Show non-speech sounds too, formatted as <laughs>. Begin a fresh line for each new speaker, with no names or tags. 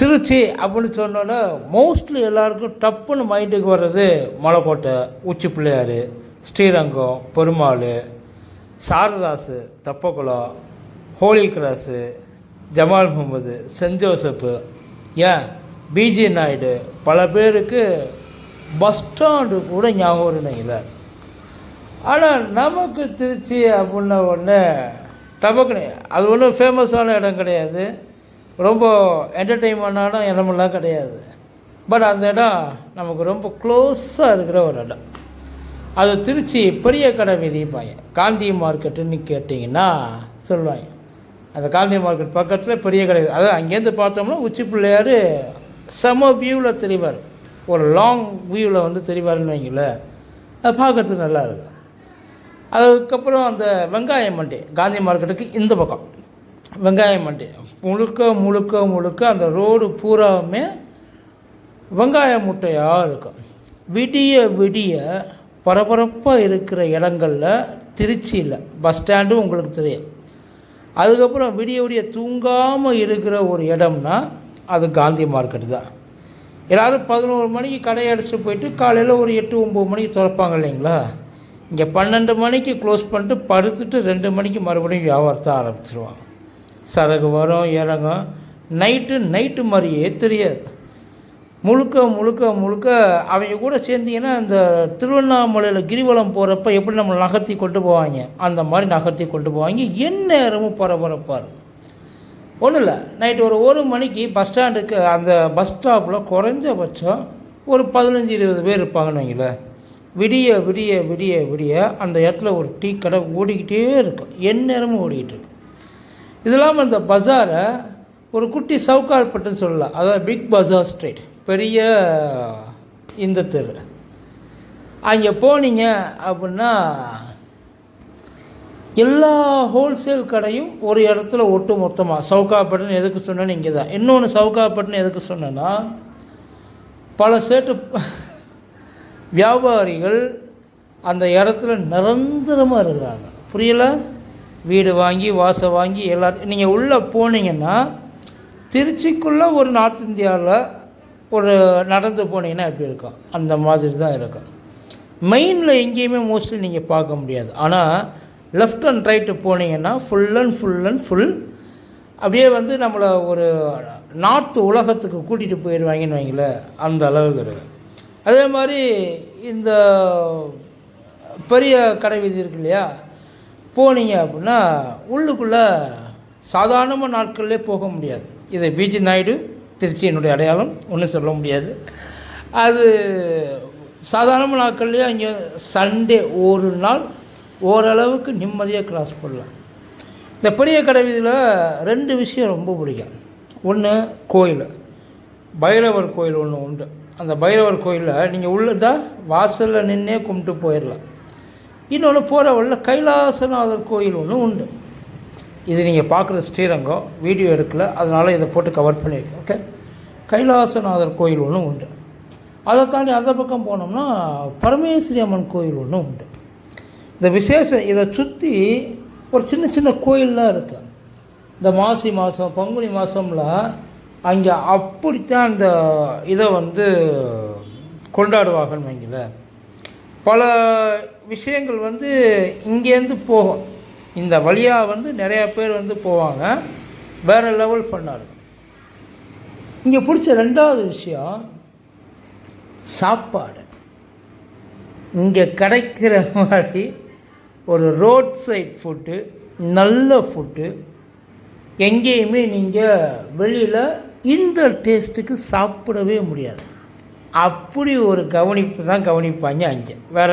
திருச்சி அப்படின்னு சொன்னோன்னே மோஸ்ட்லி எல்லாருக்கும் டப்புன்னு மைண்டுக்கு வர்றது Malaikottai Uchi Pillaiyar Srirangam Perumal Saradas Teppakulam holy cross Jamal Mohammed saint Joseph ஏன்? பிஜி நாயுடு பல பேருக்கு பஸ் ஸ்டாண்டு கூட ஞாபகம் இல்லை. ஆனால் நமக்கு திருச்சி அப்படின்ன உடனே டபக்குனு அது ஒன்றும் ஃபேமஸான இடம் கிடையாது. ரொம்ப என்டர்டெயின்மெண்டான இடமெல்லாம் கிடையாது. பட் அந்த இடம் நமக்கு ரொம்ப க்ளோஸாக இருக்கிற ஒரு இடம். அது திருச்சி பெரிய கடை வீதிப்பாங்க காந்தி மார்க்கெட்டுன்னு கேட்டிங்கன்னா சொல்லுவாங்க. அந்த காந்தி மார்க்கெட் பக்கத்தில் பெரிய கடை அதாவது அங்கேருந்து பார்த்தோம்னா உச்சி பிள்ளையார் செம வியூவில் தெரிவார். ஒரு லாங் வியூவில் வந்து தெரிவாருன்னு வைங்களேன் அது பார்க்கறதுக்கு நல்லா இருக்கும். அதுக்கப்புறம் அந்த வெங்காயம் மண்டி காந்தி மார்க்கெட்டுக்கு இந்த பக்கம். வெங்காய மண்டி. முழுக்க முழுக்க முழுக்க அந்த ரோடு பூராவுமே வெங்காய முட்டையாக இருக்கும். விடிய விடிய பரபரப்பாக இருக்கிற இடங்களில் திருச்சியில் பஸ் ஸ்டாண்டும் உங்களுக்கு தெரியும். அதுக்கப்புறம் விடிய விடிய தூங்காமல் இருக்கிற ஒரு இடம்னா அது காந்தி மார்க்கெட் தான். எல்லோரும் பதினோரு மணிக்கு கடையை அடிச்சுட்டு போயிட்டு காலையில் ஒரு எட்டு ஒம்பது மணிக்கு திறப்பாங்க இல்லைங்களா? இங்கே பன்னெண்டு மணிக்கு க்ளோஸ் பண்ணிட்டு படுத்துட்டு ரெண்டு மணிக்கு மறுபடியும் வியாபாரத்தை ஆரம்பிச்சிருவாங்க. சரகு வரும் இறங்கும். நைட்டு நைட்டு மாதிரியே தெரியாது. முழுக்க முழுக்க முழுக்க அவங்க கூட சேர்ந்தீங்கன்னா இந்த திருவண்ணாமலையில் கிரிவலம் போகிறப்ப எப்படி நம்ம நகர்த்தி கொண்டு போவாங்க? அந்த மாதிரி நகர்த்தி கொண்டு போவாங்க. எந்நேரமும் பரபரப்பாக இருக்கும் ஒன்றும் இல்லை. நைட்டு ஒரு ஒரு மணிக்கு பஸ் ஸ்டாண்டுக்கு அந்த பஸ் ஸ்டாப்பில் குறைஞ்சபட்சம் ஒரு பதினஞ்சு இருபது பேர் இருப்பாங்கன்னு வைங்களேன். விடிய விடிய விடிய விடிய அந்த இடத்துல ஒரு டீ கடை ஓடிக்கிட்டே இருக்கும். எந்நேரமும் ஓடிக்கிட்டு இருக்கும். இது இல்லாமல் இந்த பஜாரை ஒரு குட்டி சவுக்கார்பட்டுன்னு சொல்லலாம். அதாவது பிக் பஜார் ஸ்ட்ரீட். பெரிய இந்த தெரு. அங்கே போனீங்க அப்படின்னா எல்லா ஹோல்சேல் கடையும் ஒரு இடத்துல ஒட்டு மொத்தமாக சவுக்காப்பட்டுன்னு எதுக்கு சொன்னேன்னு இங்கே தான். இன்னொன்று சவுக்காப்பட்டுன்னு எதுக்கு சொன்னேன்னா பல சேட்டு <laughs> வியாபாரிகள் அந்த இடத்துல நிரந்தரமாக இருக்கிறாங்க. புரியல? வீடு வாங்கி வாசல் வாங்கி எல்லாத்தையும் நீங்கள் உள்ளே போனீங்கன்னா திருச்சிக்குள்ளே ஒரு நார்த் இந்தியாவில் ஒரு நடந்து போனீங்கன்னா எப்படி இருக்கும்? அந்த மாதிரி தான் இருக்கும். மெயினில் எங்கேயுமே மோஸ்ட்லி நீங்கள் பார்க்க முடியாது. ஆனால் லெஃப்ட் அண்ட் ரைட்டு போனீங்கன்னா full and full and full அப்படியே வந்து நம்மளை ஒரு நார்த் உலகத்துக்கு கூட்டிகிட்டு போயிடுவாங்கன்னு வைங்களேன் அந்த அளவுக்கு இருக்கு. அதே மாதிரி இந்த பெரிய கடை வீதி இருக்கு இல்லையா? போனீங்க அப்படின்னா உள்ளுக்குள்ளே சாதாரணமாக நாட்கள்லேயே போக முடியாது. இது பிஜி நாயுடு திருச்சியினுடைய அடையாளம். ஒன்றும் சொல்ல முடியாது. அது சாதாரண நாட்கள்லேயே? அங்கே சண்டே ஒரு நாள் ஓரளவுக்கு நிம்மதியாக கிராஸ் பண்ணலாம். இந்த பெரிய கடை வீதியில் ரெண்டு விஷயம் ரொம்ப பிடிக்கும். ஒன்று கோயில். பைரவர் கோயில் ஒன்று உண்டு. அந்த பைரவர் கோயிலில் நீங்கள் உள்ளதா வாசலில் நின்றே கும்பிட்டு போயிடலாம் இன்னொன்று போகிற வழியில் கைலாசநாதர் கோயில் ஒன்று உண்டு. இது நீங்கள் பார்க்குறது ஸ்ரீரங்கம் வீடியோ எடுக்கல அதனால் இதை போட்டு கவர் பண்ணியிருக்கேன் ஓகே கைலாசநாதர் கோயில் ஒன்று உண்டு. அதை தாண்டி அந்த பக்கம் போனோம்னா பரமேஸ்வரி அம்மன் கோயில் ஒன்று உண்டு. இந்த விசேஷம் இதை சுற்றி ஒரு சின்ன சின்ன கோயிலெலாம் இருக்குது இந்த மாசி மாதம் பங்குனி மாதம்ல அங்கே அப்படித்தான் அந்த இதை வந்து கொண்டாடுவாங்கன்னு வைங்களேன். பல விஷயங்கள் வந்து இங்கேருந்து போகும். இந்த வழியாக வந்து நிறையா பேர் வந்து போவாங்க. வேறு லெவல் பண்ணாரு. இங்கே பிடிச்ச ரெண்டாவது விஷயம் சாப்பாடு. இங்கே கிடைக்கிற மாதிரி ஒரு ரோட் சைட் ஃபுட்டு நல்ல ஃபுட்டு எங்கேயுமே நீங்கள் வெளியில் இந்த டேஸ்ட்டுக்கு சாப்பிடவே முடியாது. அப்படி ஒரு கவனிப்பு தான் கவனிப்பாங்க அங்கே. வேறு